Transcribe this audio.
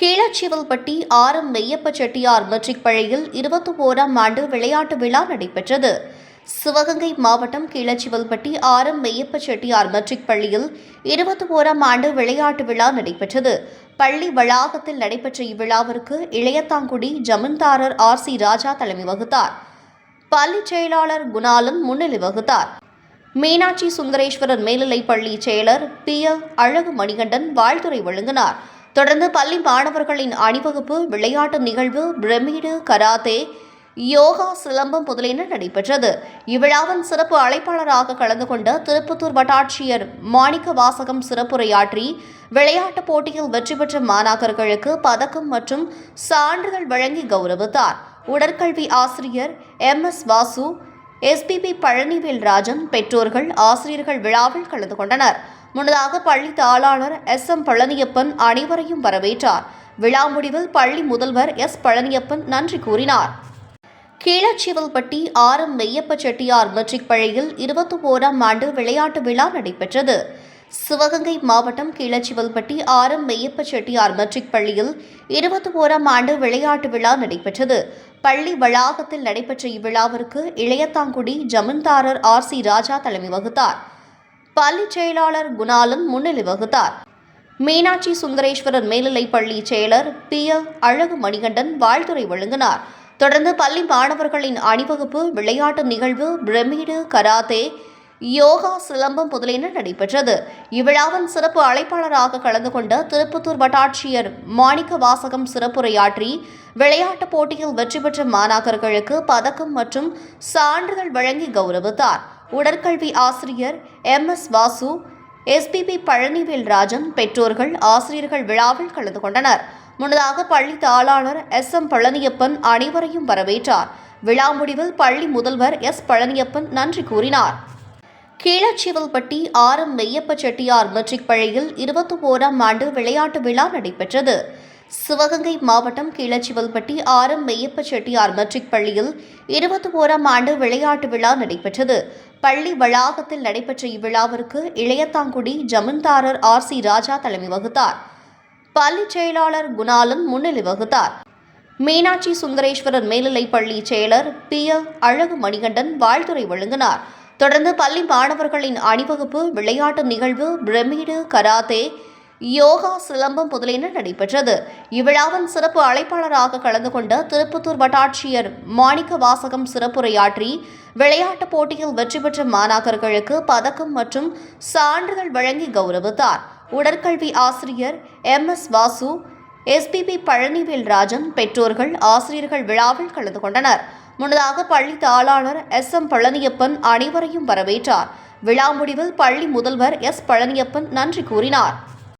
Keezhasivalpatti R M Meyyappa Chettiar matric பள்ளியில் இருபத்தி ஓராம் ஆண்டு விளையாட்டு விழா நடைபெற்றது. சிவகங்கை மாவட்டம் Keezhasivalpatti R M Meyyappa Chettiar matric பள்ளியில் இருபத்தி ஓராம் ஆண்டு விளையாட்டு விழா நடைபெற்றது. பள்ளி வளாகத்தில் நடைபெற்ற இவ்விழாவிற்கு இளையத்தாங்குடி ஜமீன்தாரர் ஆர் சி ராஜா தலைமை வகுத்தார். பள்ளி செயலாளர் குணாலன் முன்னிலை வகுத்தார். மீனாட்சி சுந்தரேஸ்வரர் மேல்நிலைப் பள்ளி செயலர் பி எல் அழகு மணிகண்டன் வாழ்த்துறை வழங்கினார். தொடர்ந்து பள்ளி மாணவர்களின் அணிவகுப்பு விளையாட்டு நிகழ்வு பிரமிடு கராத்தே யோகா சிலம்பம் முதலியன நடைபெற்றது. இவ்விழாவின் சிறப்பு அழைப்பாளராக கலந்து கொண்ட திருப்பத்தூர் வட்டாட்சியர் மாணிக்க வாசகம் சிறப்புரையாற்றி விளையாட்டுப் போட்டியில் வெற்றி பெற்ற மாணாக்கர்களுக்கு பதக்கம் மற்றும் சான்றிதழ் வழங்கி கௌரவித்தார். உடற்கல்வி ஆசிரியர் M S Vasu SPP Palanivel Rajan பெற்றோர்கள் ஆசிரியர்கள் விழாவில் கலந்து கொண்டனர். முன்னதாக பள்ளி தாளாளர் எஸ். எம். பழனியப்பன் அனைவரையும் வரவேற்றார். விழா முடிவில் பள்ளி முதல்வர் எஸ். பழனியப்பன் நன்றி கூறினார். Keezhasivalpatti R. M. Meyyappa Chettiar matric பள்ளியில் இருபத்தி ஓராம் ஆண்டு விளையாட்டு விழா நடைபெற்றது. சிவகங்கை மாவட்டம் Keezhasivalpatti R. M. Meyyappa Chettiar matric பள்ளியில் இருபத்தி ஓராம் ஆண்டு விளையாட்டு விழா நடைபெற்றது. பள்ளி வளாகத்தில் நடைபெற்ற இவ்விழாவிற்கு இளையத்தாங்குடி ஜமீன்தாரர் ஆர் சி ராஜா தலைமை வகுத்தார். பள்ளி செயலாளர் குணாலன் முன்னிலை வகுத்தார். மீனாட்சி சுந்தரேஸ்வரர் மேல்நிலைப் பள்ளி செயலர் பி. எல். அழகு மணிகண்டன் வாழ்த்துறை வழங்கினார். தொடர்ந்து பள்ளி மாணவர்களின் அணிவகுப்பு விளையாட்டு நிகழ்வு பிரமிடு கராத்தே யோகா சிலம்பம் முதலியன நடைபெற்றது. இவ்விழாவின் சிறப்பு அழைப்பாளராக கலந்து கொண்ட திருப்பத்தூர் வட்டாட்சியர் மாணிக்க வாசகம் சிறப்புரையாற்றி விளையாட்டுப் போட்டியில் வெற்றி பெற்ற மாணாக்கர்களுக்கு பதக்கம் மற்றும் சான்றிதழ் வழங்கி கௌரவித்தார். உடற்கல்வி ஆசிரியர் M. S. Vasu SPP Palanivel Rajan பெற்றோர்கள் ஆசிரியர்கள் விழாவில் கலந்து கொண்டனர். முன்னதாக பள்ளி தாளாளர் எஸ். எம். பழனியப்பன் அனைவரையும் வரவேற்றார். விழா முடிவில் பள்ளி முதல்வர் எஸ். பழனியப்பன் நன்றி கூறினார். Keezhasivalpatti R M Meyyappa Chettiar matric பள்ளியில் இருபத்தி ஓராம் ஆண்டு விளையாட்டு விழா நடைபெற்றது. சிவகங்கை மாவட்டம் Keezhasivalpatti R M Meyyappa Chettiar matric பள்ளியில் இருபத்தி ஓராம் ஆண்டு விளையாட்டு விழா நடைபெற்றது. பள்ளி வளாகத்தில் நடைபெற்ற இவ்விழாவிற்கு இளையத்தாங்குடி ஜமீன்தாரர் ஆர் சி ராஜா தலைமை வகுத்தார். பள்ளி செயலாளர் குணாலன் முன்னிலை வகுத்தார். மீனாட்சி சுந்தரேஸ்வரர் மேல்நிலைப் பள்ளி செயலர் பி எல் அழகு மணிகண்டன் வாழ்த்துறை வழங்கினார். தொடர்ந்து பள்ளி மாணவர்களின் அணிவகுப்பு விளையாட்டு நிகழ்வு பிரமிடு கராத்தே யோகா சிலம்பம் முதலியன நடைபெற்றது. இவ்விழாவின் சிறப்பு அழைப்பாளராக கலந்து கொண்ட திருப்பத்தூர் வட்டாட்சியர் மாணிக்க வாசகம் சிறப்புரையாற்றி விளையாட்டுப் போட்டியில் வெற்றி பெற்ற மாணாக்கர்களுக்கு பதக்கம் மற்றும் சான்றிதழ் வழங்கி கௌரவித்தார். உடற்கல்வி ஆசிரியர் M. S. Vasu SPP Palanivel Rajan பெற்றோர்கள் ஆசிரியர்கள் விழாவில் கலந்து கொண்டனர். முன்னதாக பள்ளி தாளாளர் எஸ். எம். பழனியப்பன் அனைவரையும் வரவேற்றார். விழா முடிவில் பள்ளி முதல்வர் எஸ். பழனியப்பன் நன்றி கூறினார்.